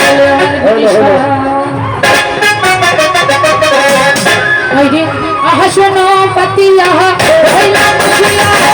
বলে ওইরে আহা শোনো পাতিয়া হইলাম।